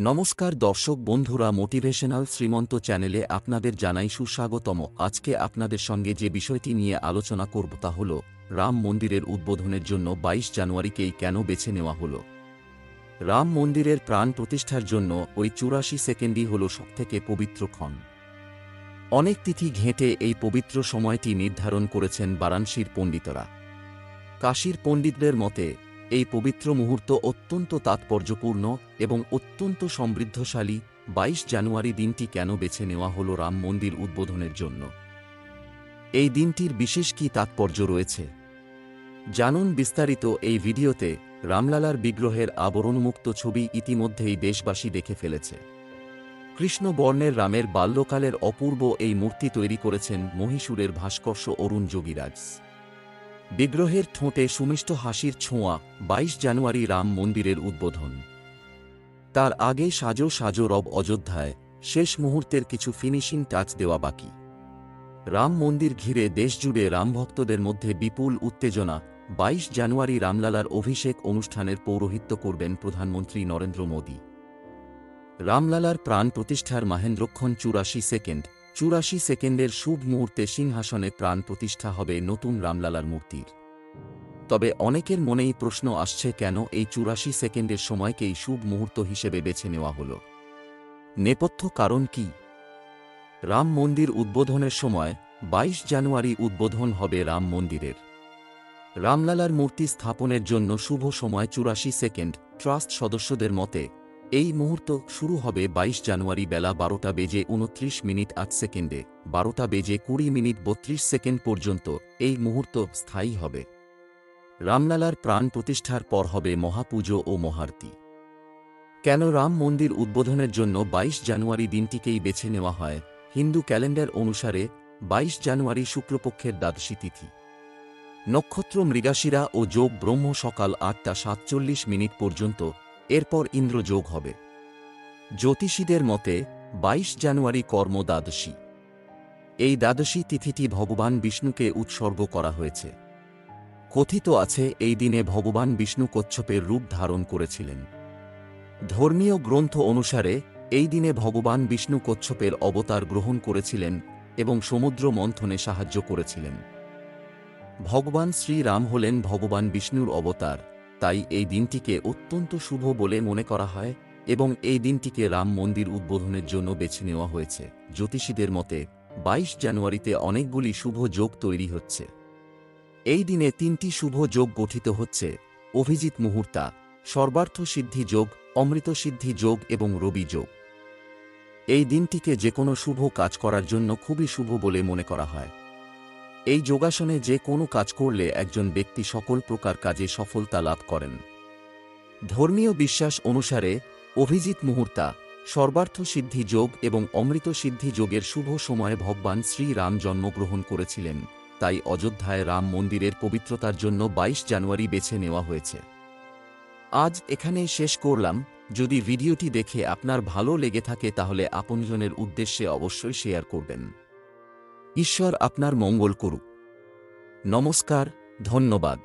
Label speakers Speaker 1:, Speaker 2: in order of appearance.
Speaker 1: নমস্কার দর্শক বন্ধুরা মোটিভেশনাল শ্রীমন্ত চ্যানেলে আপনাদের জানাই সুস্বাগতম। আজকে আপনাদের সঙ্গে যে বিষয়টি নিয়ে আলোচনা করব তা হল, রাম মন্দিরের উদ্বোধনের জন্য ২২ জানুয়ারিকেই কেন বেছে নেওয়া হল? রাম মন্দিরের প্রাণ প্রতিষ্ঠার জন্য ওই চুরাশি সেকেন্ডই হল সবথেকে পবিত্র ক্ষণ। অনেক তিথি ঘেঁটে এই পবিত্র সময়টি নির্ধারণ করেছেন বারাণসীর পণ্ডিতরা। কাশীর পণ্ডিতদের মতে এই পবিত্র মুহূর্ত অত্যন্ত তাৎপর্যপূর্ণ এবং অত্যন্ত সমৃদ্ধশালী, বাইশ জানুয়ারি দিনটি কেন বেছে নেওয়া হল রাম মন্দির উদ্বোধনের জন্য? এই দিনটির বিশেষ কি তাৎপর্য রয়েছে? জানুন বিস্তারিত এই ভিডিওতে রামলালার বিগ্রহের আবরণমুক্ত ছবি ইতিমধ্যেই দেশবাসী দেখে ফেলেছে। কৃষ্ণ বর্ণের রামের বাল্যকালের অপূর্ব এই মূর্তি তৈরি করেছেন মহীশূরের ভাস্কর্য অরুণ যোগীরাজ। বিগ্রহের ঠোঁটে সুমিষ্ট হাসির ছোঁয়া বাইশ জানুয়ারি রাম মন্দিরের উদ্বোধন। তার আগে সাজো সাজো রব অযোধ্যায়, শেষ মুহূর্তের কিছু ফিনিশিং টাচ দেওয়া বাকি। রাম মন্দির ঘিরে দেশজুড়ে রামভক্তদের মধ্যে বিপুল উত্তেজনা, বাইশ জানুয়ারি রামলালার অভিষেক অনুষ্ঠানের পৌরোহিত্য করবেন প্রধানমন্ত্রী নরেন্দ্র মোদী। রামলালার প্রাণ প্রতিষ্ঠার মাহেন্দ্রক্ষণ চুরাশি সেকেন্ড চুরাশি সেকেন্ডের শুভ মুহূর্তে সিংহাসনে প্রাণ প্রতিষ্ঠা হবে নতুন রামলালার মূর্তির। তবে অনেকের মনেই প্রশ্ন আসছে কেন এই চুরাশি সেকেন্ডের সময়কেই শুভ মুহূর্ত হিসেবে বেছে নেওয়া হল। নেপথ্য কারণ কি? রাম মন্দির উদ্বোধনের সময় ২২ জানুয়ারি উদ্বোধন হবে রাম মন্দিরের। রামলালার মূর্তি স্থাপনের জন্য শুভ সময় চুরাশি সেকেন্ড, ট্রাস্ট সদস্যদের মতে এই মুহূর্ত শুরু হবে ২২ জানুয়ারি বেলা বারোটা বেজে উনত্রিশ মিনিট আট সেকেন্ডে, বারোটা বেজে কুড়ি মিনিট বত্রিশ সেকেন্ড পর্যন্ত, এই মুহূর্ত স্থায়ী হবে। রামলালার প্রাণ প্রতিষ্ঠার পর হবে মহাপুজো ও মহারতি। কেন রাম মন্দির উদ্বোধনের জন্য ২২ জানুয়ারি দিনটিকেই বেছে নেওয়া হয়, হিন্দু ক্যালেন্ডার অনুসারে ২২ জানুয়ারি শুক্লপক্ষের দ্বাদশী তিথি। নক্ষত্র মৃগাশিরা ও যোগ ব্রহ্ম সকাল আটটা সাতচল্লিশ মিনিট পর্যন্ত এরপর ইন্দ্রযোগ হবে। জ্যোতিষীদের মতে ২২ জানুয়ারি কর্ম দ্বাদশী এই দ্বাদশী তিথিটি ভগবান বিষ্ণুকে উৎসর্গ করা হয়েছে। কথিত আছে, এই দিনে ভগবান বিষ্ণু কচ্ছপের রূপ ধারণ করেছিলেন। ধর্মীয় গ্রন্থ অনুসারে, এই দিনে ভগবান বিষ্ণু কচ্ছপের অবতার গ্রহণ করেছিলেন এবং সমুদ্র মন্থনে সাহায্য করেছিলেন। ভগবান শ্রীরাম হলেন ভগবান বিষ্ণুর অবতার। তাই এই দিনটিকে অত্যন্ত শুভ বলে মনে করা হয় এবং এই দিনটিকে রাম মন্দির উদ্বোধনের জন্য বেছে নেওয়া হয়েছে। জ্যোতিষীদের মতে ২২ জানুয়ারিতে অনেকগুলি শুভ যোগ তৈরি হচ্ছে। এই দিনে তিনটি শুভ যোগ গঠিত হচ্ছে, অভিজিৎ মুহূর্তা, সর্বার্থ সিদ্ধি যোগ, অমৃত সিদ্ধি যোগ এবং রবি যোগ। এই দিনটিকে যে কোনো শুভ কাজ করার জন্য খুবই শুভ বলে মনে করা হয়। এই যোগাসনে যে কোনো কাজ করলে একজন ব্যক্তি সকল প্রকার কাজে সফলতা লাভ করেন। ধর্মীয় বিশ্বাস অনুসারে, অভিজিৎ মুহূর্তা, সর্বার্থ সিদ্ধি যোগ এবং অমৃত সিদ্ধি যোগের শুভ সময়ে ভগবান শ্রীরাম জন্মগ্রহণ করেছিলেন। তাই অযোধ্যায় রাম মন্দিরের পবিত্রতার জন্য ২২ জানুয়ারি বেছে নেওয়া হয়েছে। আজ এখানেই শেষ করলাম। যদি ভিডিওটি দেখে আপনার ভালো লেগে থাকে তাহলে আপনজনের উদ্দেশ্যে অবশ্যই শেয়ার করবেন। ঈশ্বর আপনার মঙ্গল করুক। নমস্কার ধন্যবাদ।